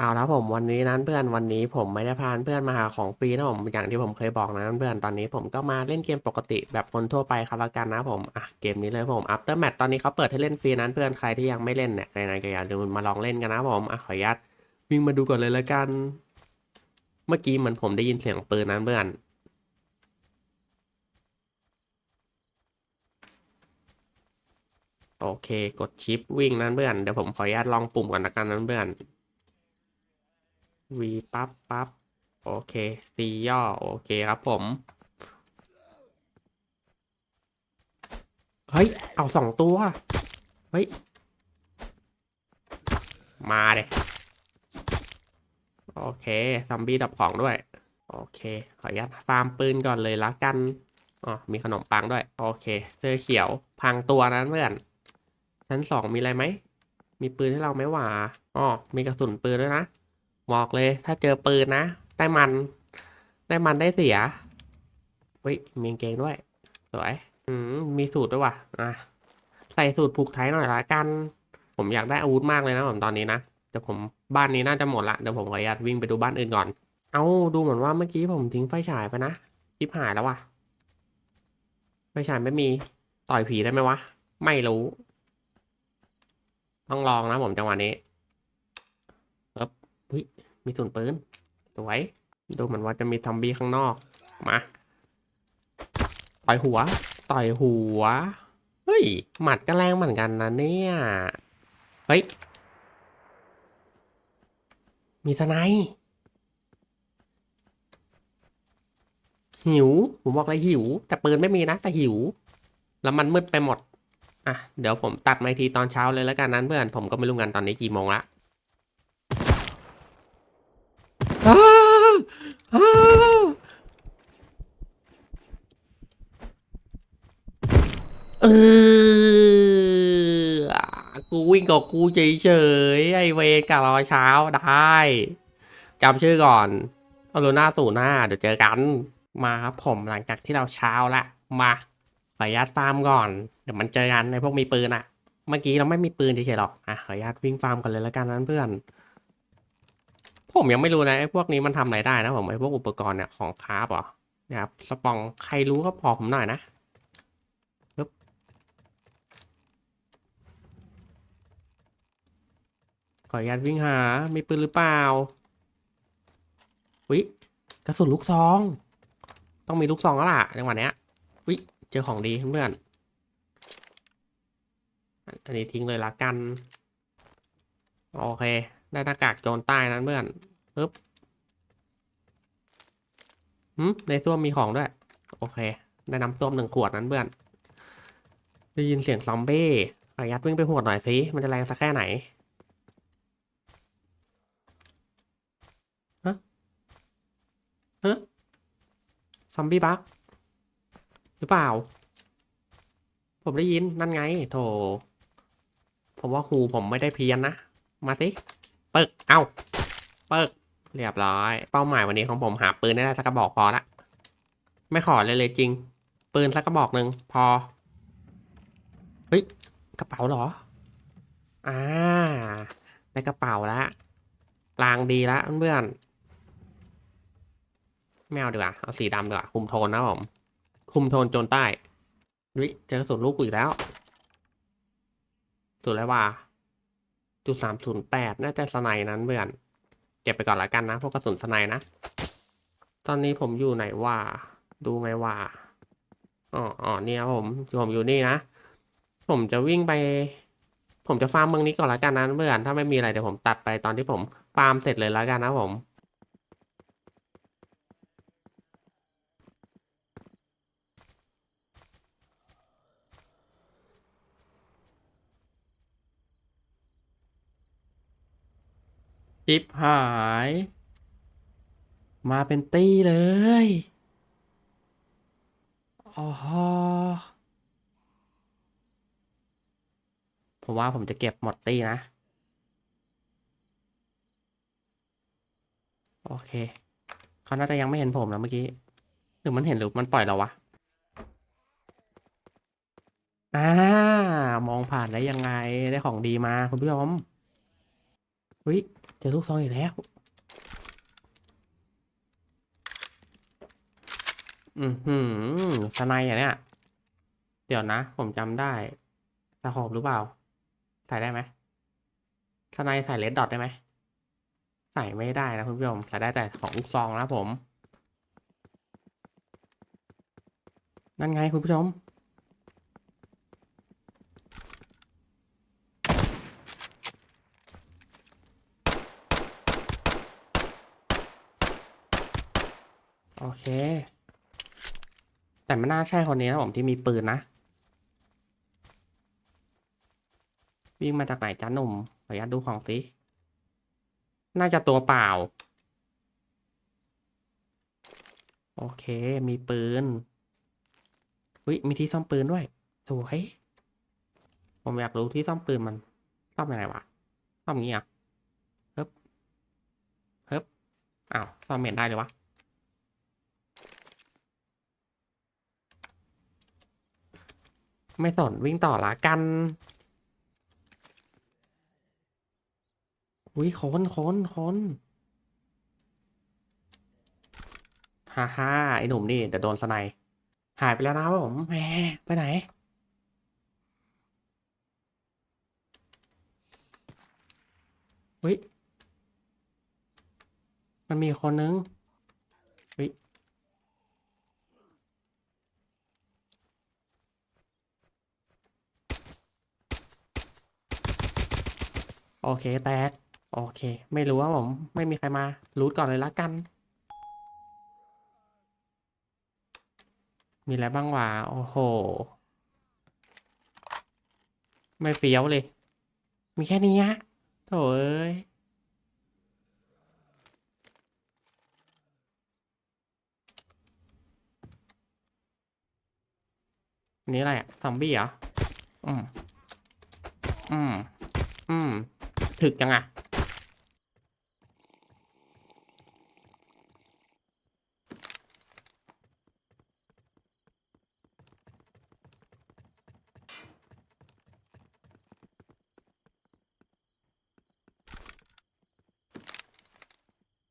เอาและผมวันนี้นั้นเพื่อนวันนี้ผมไม่ได้พาเพื่อนมาหาของฟรีนะผมอย่างที่ผมเคยบอกนะเพื่อนตอนนี้ผมก็มาเล่นเกมปกติแบบคนทั่วไปครับละกันนะผมอะเกมนี้เลยผม After Match ตอนนี้เขาเปิดให้เล่นฟรีนั้นเพื่อนใครที่ยังไม่เล่นเนี่ยใครๆก็อย่าลืมมาลองเล่นกันนะผมอะขออนุญาตวิ่งมาดูก่อนเลยละกัน เมื่อกี้เหมือนผมได้ยินเสียงปืนนั้นเพื่อนโอเค กดชิปวิ่งนั้นเพื่อนเดี๋ยวผมขออนุญาตลองปุ่มก่อนละกันนั้นเพื่อน V ปั๊บปั๊บโอเค C ย่อ โอเคครับผม เฮ้ย เอาสองตัว เฮ้ย มาเลยโอเคซอมบี้ดับของด้วย โอเค ขออนุญาตฟาร์มปืนก่อนเลยละกัน อ๋อ มีขนมปังด้วย โอเคเสื้อเขียว พังตัวนั้นเพื่อน ชั้นสองมีอะไรไหม มีปืนให้เราไหมหว่าอ๋อ มีกระสุนปืนด้วยนะ บอกเลย ถ้าเจอปืนนะ ได้มัน ได้มันได้เสียเฮ้ยมีกางเกงด้วย สวย อืมมีสูตรด้วยว่ะ อะ ใส่สูตรผูกไทยหน่อยละกัน ผมอยากได้อาวุธมากเลยนะผมตอนนี้นะ เดี๋ยวผมบ้านนี้น่าจะหมดละ เดี๋ยวผมขออนุญาตวิ่งไปดูบ้านอื่นก่อน เอาดูเหมือนว่าเมื่อกี้ผมทิ้งไฟฉายไปนะชิบหายแล้วว่ะ ไฟฉายไม่มี ต่อยผีได้ไหมวะ ไม่รู้ ต้องลองนะผมจังหวะนี้ มีส่วนปืนสวยดูเหมือนว่าจะมีซอมบี้ข้างนอกมาต่อยหัว ต่อยหัว เฮ้ย หมัดก็แรงเหมือนกันนะเนี่ย เฮ้ย มีสไนหิว ผมบอกเลยหิว แต่ปืนไม่มีนะ แต่หิว แล้วมันมืดไปหมด อะ เดี๋ยวผมตัดมาทีตอนเช้าเลยแล้วกันนั้นเพื่อน ผมก็ไม่รู้กันตอนนี้กี่โมงละอ้าวอ้าว เออ กูวิ่งกับกูเฉยๆไอเวรกับรอเช้าได้จำชื่อก่อนอโรน่าสู่หน้าเดี๋ยวเจอกัน มาครับผมหลังจากที่เราเช้าละมาขออนุญาตฟาร์มก่อน เดี๋ยวมันเจอกันในพวกมีปืนอะเมื่อกี้เราไม่มีปืนเฉยๆหรอกอะขออนุญาตวิ่งฟาร์มกันเลยแล้วกันนั้นเพื่อน ผมยังไม่รู้นะไอ้พวกนี้มันทำอะไรได้นะผมไอ้พวกอุปกรณ์เนี่ยของคราฟเหรอนี่ยครับสปองใครรู้ก็บอกผมหน่อยนะปึ๊บขออนุญาตวิ่งหา มีปืนหรือเปล่าวิกระสุนลูกซอง ต้องมีลูกซองแล้วล่ะจังหวะเนี้ยวิเจอของดีเพื่อนอันนี้ทิ้งเลยละกัน โอเค ได้หน้ากากโจรใต้นั้นเพื่อน ปึ๊บหืมในส้วมมีของด้วย โอเค ได้น้ำส้วมหนึ่งขวดนั้นเพื่อน ได้ยินเสียงซอมบี้ขออนุญาตวิ่งไปหัวดหน่อยสิ มันจะแรงสักแค่ไหนฮะฮะซอมบี้บักหรือเปล่า ผมได้ยินนั่นไง โถ ผมว่าหูผมไม่ได้เพี้ยนนะ มาสิ เปิก เอ้าเปิก เรียบร้อย เป้าหมายวันนี้ของผมหาปืนได้สักกระบอกพอละ ไม่ขอเลยเลยจริง ปืนสักกระบอกหนึ่งพอ เฮ้ย กระเป๋าเหรอ อ่าได้กระเป๋าละลางดีละเพื่อนไม่เอาดีกว่า เอาสีดำดีกว่า คุมโทนนะผม คุมโทนโจนใต้วิเจอกระสุนลูกอีกแล้วสุดแล้วว่าจุดสามศูนย์แปดน่าจะสไนนั้นเพื่อน เก็บไปก่อนละกันนะ พวกกระสุนสไนนะ ตอนนี้ผมอยู่ไหนว่า ดูไงว่าอ๋ออ๋อเนี่ยผมผมอยู่นี่นะ ผมจะวิ่งไป ผมจะฟาร์มเมืองนี้ก่อนละกันนะเพื่อนถ้าไม่มีอะไรเดี๋ยวผมตัดไปตอนที่ผมฟาร์มเสร็จเลยละกันนะผม ชิปหาย มาเป็นตี้เลยอ๋อผมว่าผมจะเก็บหมดตี้นะ โอเคเขาน่าจะยังไม่เห็นผมนะเมื่อกี้ หรือมันเห็นหรือมันปล่อยเราวะอ่ามองผ่านได้ยังไงได้ของดีมาคุณผู้ชมเฮ้ย เจอลูกซองอีกแล้ว อือหือสไนด์อะเนี่ย เดี๋ยวนะ ผมจำได้สะโคบหรือเปล่า ใส่ได้ไหมสไนใส่เลดดอทได้ไหม ใส่ไม่ได้นะคุณผู้ชม ใส่ได้แต่ของลูกซองนะผม นั่นไงคุณผู้ชม เค แต่ไม่น่าใช่คนนี้นะผมที่มีปืนนะ วิ่งมาจากไหนจ้าหนุ่ม ขออนุญาตดูของสิ น่าจะตัวเปล่า โอเค มีปืนอุ้ยมีที่ซ่อมปืนด้วย สวย ผมอยากรู้ที่ซ่อมปืนมัน ซ่อมยังไงวะ ซ่อมอย่างงี้เหรอะเฮ้บเฮ้บอ้าว ซ่อมเมนได้เลยวะ ไม่สนวิ่งต่อละกันอุ้ยคนคนคนฮ่าฮ่าไอหนุ่มนี่เดี๋ยวโดนสไนหายไปแล้วนะครับผมแหมไปไหน อุ้ยมันมีคนนึง โอเคแตก โอเค ไม่รู้ว่าผม ไม่มีใครมา รูทก่อนเลยละกัน มีอะไรบ้างวะโอ้โห ไม่เฟี้ยวเลย มีแค่นี้ฮะโถ่เอ้ยนนี้อะไรอะซอมบี้เหรอ อืม อืม อืม ถึกจังอะ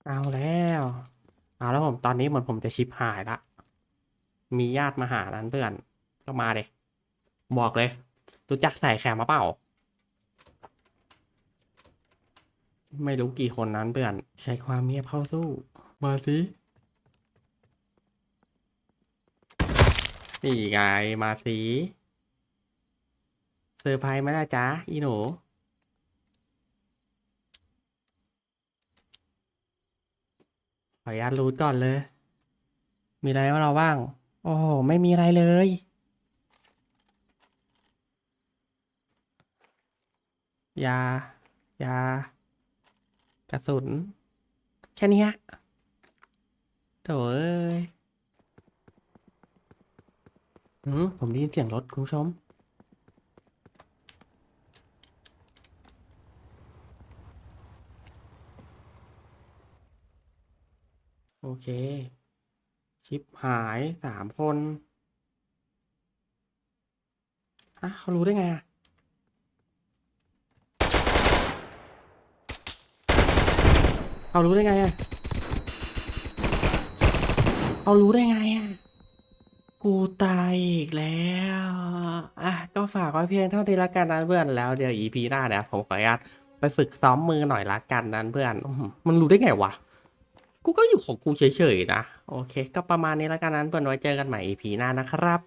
เอาแล้ว เอาแล้วผมตอนนี้เหมือนผมจะชิปหายละ มีญาติมาหานั้นเพื่อน ก็มาเลย บอกเลย รู้จักใส่แคมมาเปล่า ไม่รู้กี่คนนั้นเพื่อน ใช้ความเงียบเข้าสู้ มาสิ นี่ไง มาสิเซอร์ไพรส์ไหมล่ะจ๊ะ อีหนูขออนุญาตรูทก่อนเลย มีอะไรมาเราบ้าง โอ้โห ไม่มีอะไรเลย ยา ยา กระสุน แค่เนี้ยโถ่เอ้ยอืมผมได้ยินเสียงรถคุณผู้ชมโอเค ชิปหายสามคนฮะเขารู้ได้ไงอะ เขารู้ได้ไงอะเขารู้ได้ไงอะกูตายอีกแล้ว อะ ก็ฝากไว้เพียงเท่านี้ละกันนะเพื่อน แล้วเดี๋ยว EP หน้าเนี่ยผมขออนุญาตไปฝึกซ้อมมือหน่อยละกันนั้นเพื่อน มันรู้ได้ไงวะ กูก็อยู่ของกูเฉยๆนะ โอเค ก็ประมาณนี้ล้วกันนั้นเพื่อนไว้เจอกันใหม่ EP หน้านะครับ